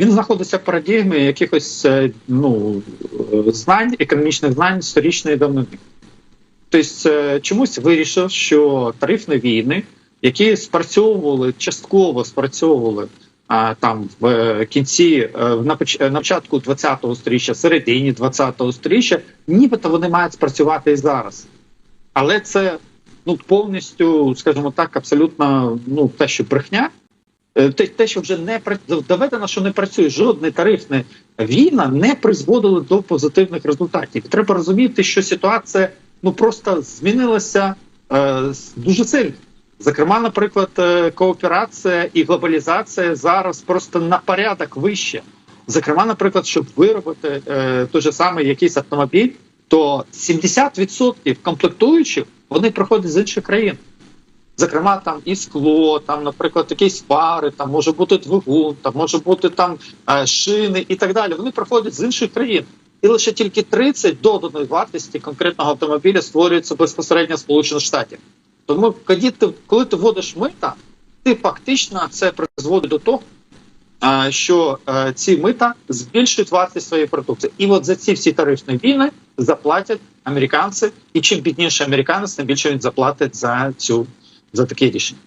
Він знаходиться в парадігмі якихось е, ну, знань, економічних знань сторічної давнини. Тобто е, чомусь вирішив, що тарифні війни, які спрацьовували, частково спрацьовували а, там в е, кінці, на початку 20-го сторіччя, середині 20-го сторіччя, нібито вони мають спрацювати і зараз. Але це ну повністю, скажімо так, абсолютно ну те, що брехня. Е, Те, те, що вже не доведено, що не працює жодна тарифна війна, не призводила до позитивних результатів. Треба розуміти, що ситуація ну просто змінилася е, дуже сильно. Зокрема, наприклад, е, кооперація і глобалізація зараз просто на порядок вище. Зокрема, наприклад, щоб виробити е, той же самий якийсь автомобіль, то 70% комплектуючих вони приходять з інших країн. Зокрема, там і скло, там, наприклад, якісь пари, там може бути двигун, там може бути там е, шини і так далі. Вони приходять з інших країн. І лише тільки 30 доданої вартості конкретного автомобіля створюється безпосередньо Сполучених Штатів. Тому, коли ти, коли ти вводиш мита, ти фактично це призводить до того, е, що е, ці мита збільшують вартість своєї продукції. І от за ці всі тарифні війни заплатять американці, і чим бідніше американець, тим більше він заплатить за цю за таке рішення.